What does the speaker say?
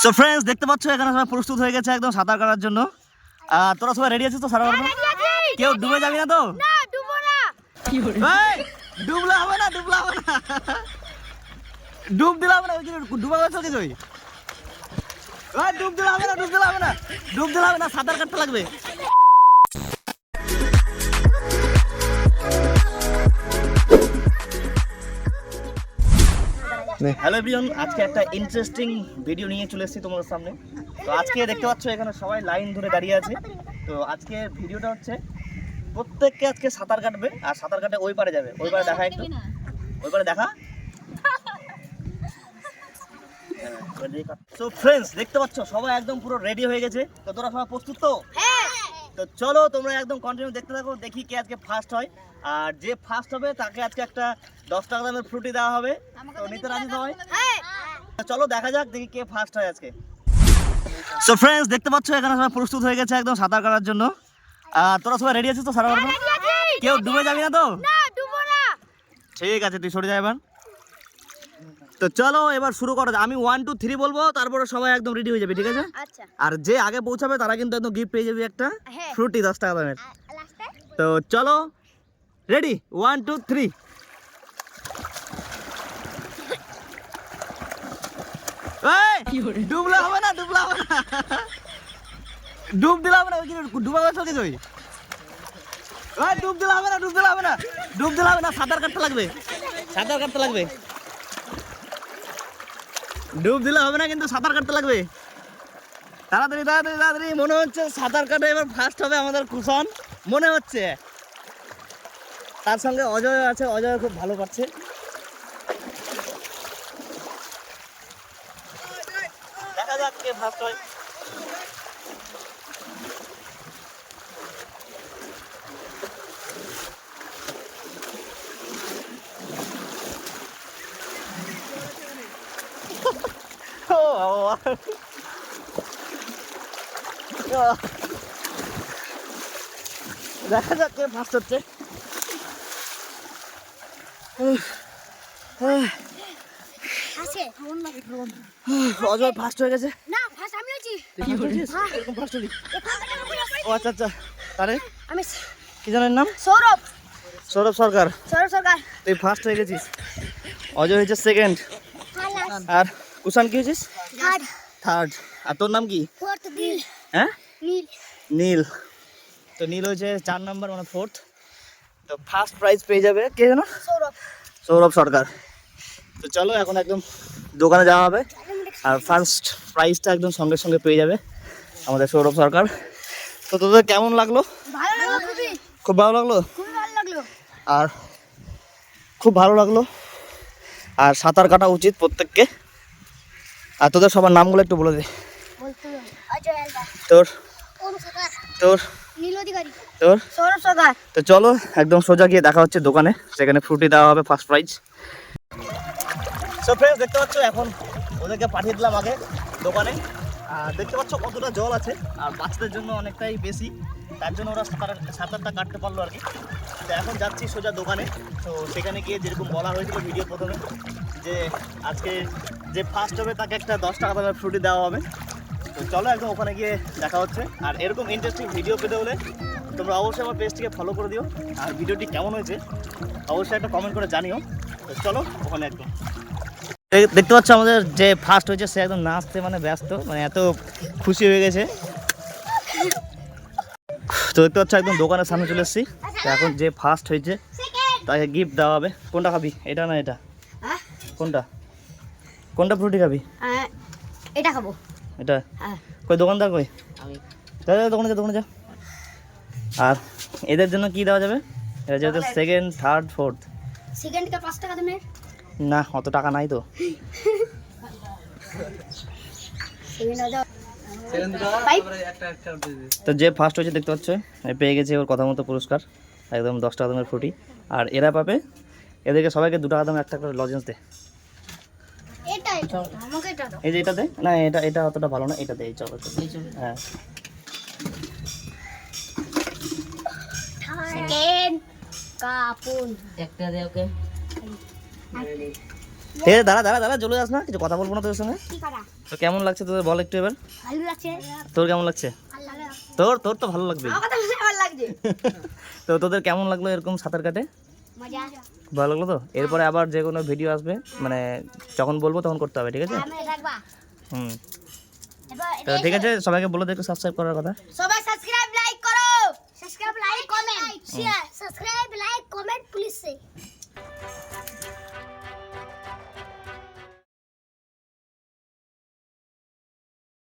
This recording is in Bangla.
সো ফ্রেন্ডস দেখতে পাচ্ছ এখানে সবাই প্রস্তুত হয়ে গেছে একদম সাঁতার কাটার জন্য। আর তোরা সবাই রেডি আছিস তো সাঁতার কাটার কেউ ডুবে যাবি না তো? না ডুবো না। এই, ডুবলে হবে না ডুবলা হবে না। ডুব দিলে হবে না ওই যে ডুবা গেছে কি তুই এই, ডুব দিলে হবে না ডুব দিলে হবে না। ডুব দিলে হবে না সাঁতার কাটতে লাগবে। হ্যালো এভরিওয়ান আজকে একটা ইন্টারেস্টিং ভিডিও নিয়ে চলে এসেছি তোমাদের সামনে। তো আজকে দেখতে পাচ্ছ এখানে সবাই লাইন ধরে দাঁড়িয়ে আছে। তো আজকে ভিডিওটা হচ্ছে প্রত্যেককে আজকে সাঁতার কাটবে আর সাঁতার কাটে ওই পারে যাবে। ওই পারে দেখা একটু। ওই পারে দেখা। তো ফ্রেন্ডস দেখতে পাচ্ছ সবাই একদম পুরো রেডি হয়ে গেছে। তো তোরা সবাই প্রস্তুত তো? হ্যাঁ তো চলো তোমরা একদম কন্টিনিউ দেখতে থাকো দেখি কে আজকে ফার্স্ট হয়। আর যে ফার্স্ট হবে তাকে আজকে একটা দশ টাকা দামের ফ্রুটি দেওয়া হবে। তো নিতে রাজি সবাই? হ্যাঁ চলো দেখা যাক দেখি কে ফার্স্ট হয় আজকে। সো ফ্রেন্ডস দেখতে পাচ্ছ এখানে সবাই প্রস্তুত হয়ে গেছে একদম সাঁতার কাটার জন্য। আর তোরা সবাই রেডি আছিস তো সাঁতার কাটার কেউ ডুবে যাবি না তো? না ডুবো না। ঠিক আছে তুই সরে যা এবার। তো চলো এবার শুরু করো আমি ওয়ান টু থ্রি বলব তারপরে সবাই একদম রেডি হয়ে যাবে ঠিক আছে? আচ্ছা। আর যে আগে পৌঁছাবে তারা কিন্তু একদম গিফট পেয়ে যাবে একটা। ফ্রুটি দশ টাকা দামের তো চলো রেডি ওয়ান টু থ্রি ডুবলে হবে না ডুবলে হবে না। ডুব দিলে হবে না ওই যে ডুবা গেছে কি ওই? ডুব দিলে হবে না ডুব দিলে হবে না। ডুব দিলে হবে না সাঁতার কাটতে লাগবে। সাঁতার কাটতে লাগবে? ডুব দিলে হবে না কিন্তু সাঁতার কাটতে লাগবে। তাড়াতাড়ি তাড়াতাড়ি তাড়াতাড়ি। মনে হচ্ছে সাঁতার কাটে এবার ফার্স্ট হবে আমাদের কুশন মনে হচ্ছে। তার সঙ্গে অজয় আছে, অজয় খুব ভালো পাচ্ছে। দেখা যাক কে ফার্স্ট হয়। ও বাবা। দেখা যাক কে ফার্স্ট হচ্ছে। অজয় ফার্স্ট হয়ে গেছে। হয়েছিস? এরকম ফার্স্ট হলি? ও আচ্ছা আচ্ছা। তারে আমি কি জানেন নাম? সৌরভ। সৌরভ সরকার। সৌরভ সরকার। তুই ফার্স্ট হয়ে গেছিস। অজয় হয়েছে সেকেন্ড আর কুষাণ কি হয়েছিস? থার্ড থার্ড আর তোর নাম কি? ফোর্থ নীল হ্যাঁ? নীল নীল তো নীল হয়েছে চার নাম্বার মানে ফোর্থ তো ফার্স্ট প্রাইজ পেয়ে যাবে কে জানো সৌরভ। সৌরভ সরকার। তো চলো এখন একদম দোকানে যাওয়া হবে। আর ফার্স্ট প্রাইজটা একদম সঙ্গে সঙ্গে পেয়ে যাবে আমাদের সৌরভ সরকার। তো তোদের কেমন লাগল? ভালো লাগল খুবই। খুব ভালো লাগল? খুবই ভালো লাগল। আর খুব ভালো লাগল। আর সাঁতার কাটা উচিত প্রত্যেককে। আর তোদের সবার নামগুলো একটু বলে দে। তোর। তোর। তোর। তো চলো একদম সোজা গিয়ে দেখা হচ্ছে দোকানে। সেখানে ফ্রুটি দেওয়া হবে ফার্স্ট প্রাইজ সো ফ্রেন্ডস দেখতে পাচ্ছ এখন ওদেরকে পাঠিয়ে দিলাম আগে দোকানে। আর দেখতে পাচ্ছ কতটা জল আছে। আর বাচ্চাদের জন্য অনেকটাই বেশি। তার জন্য ওরা সাঁতার সাঁতারটা কাটতে পারল আর কি। তো এখন যাচ্ছি সোজা দোকানে। তো সেখানে গিয়ে যেরকম বলা হয়েছিল ভিডিও প্রথমে, যে আজকে যে ফার্স্ট হবে, তাকে একটা দশ টাকা দামের ফ্রুটি দেওয়া হবে। তো চলো একদম ওখানে গিয়ে দেখা হচ্ছে। আর এরকম ইন্টারেস্টিং ভিডিও পেতে হলে তোমরা অবশ্যই আমার পেজটিকে ফলো করে দিও। আর ভিডিওটি কেমন হয়েছে, অবশ্যই একটা কমেন্ট করে জানিও। তো চলো ওখানে একদম। দেখ- দেখতে পাচ্ছ আমাদের যে ফার্স্ট হয়েছে, সে একদম নাচতে মানে ব্যস্ত মানে এত খুশি হয়ে গেছে। তো দেখতে পাচ্ছ একদম দোকানের সামনে চলে এসেছি। তো এখন যে ফার্স্ট হয়েছে তাকে গিফট দেওয়া হবে। কোনটা খাবি? এটা না এটা? হ্যাঁ? কোনটা? কোনটা ফ্রুটি খাবি? এটা খাব। এটা? হ্যাঁ। কই দোকানদার কই? আমি। যা যা দোকানে যা দোকানে যা। আর এদের জন্য কি দেওয়া যাবে? এটা যেহেতু সেকেন্ড থার্ড ফোর্থ সেকেন্ডকে পাঁচ টাকা দেবেন না অত টাকা নাই তো। তো যে ফার্স্ট হয়েছে দেখতে পাচ্ছ পেয়ে গেছে ওর কথা মতো পুরস্কার একদম দশ টাকা দামের ফ্রুটি আর এরা পাবে এদেরকে সবাইকে দু টাকা একটা করে লজেন্স দে। এই যে এটা দে। না এটা এটা অতটা ভালো না এটা দে এই চলো চলো। হ্যাঁ। একটা দে ওকে। ঠিক আছে দাঁড়া দাঁড়া দাঁড়া চলে যাস না। কিছু কথা বলব না তোদের সঙ্গে? কি তো কেমন লাগছে তোদের? বল একটু এবার। তোর কেমন লাগছে? তোর তোর তো ভালো লাগবে। আমার কথা ভালো লাগছে। তো তোদের কেমন লাগল এরকম সাঁতার কাটে? ভালো লাগল তো? এরপরে আবার যে কোনো ভিডিও আসবে মানে যখন বলব তখন করতে হবে ঠিক আছে? হুম। তো ঠিক আছে সবাইকে বলে দেখো সাবস্ক্রাইব করার কথা। সবাই সাবস্ক্রাইব লাইক করো। Subscribe like comment share subscribe like comment please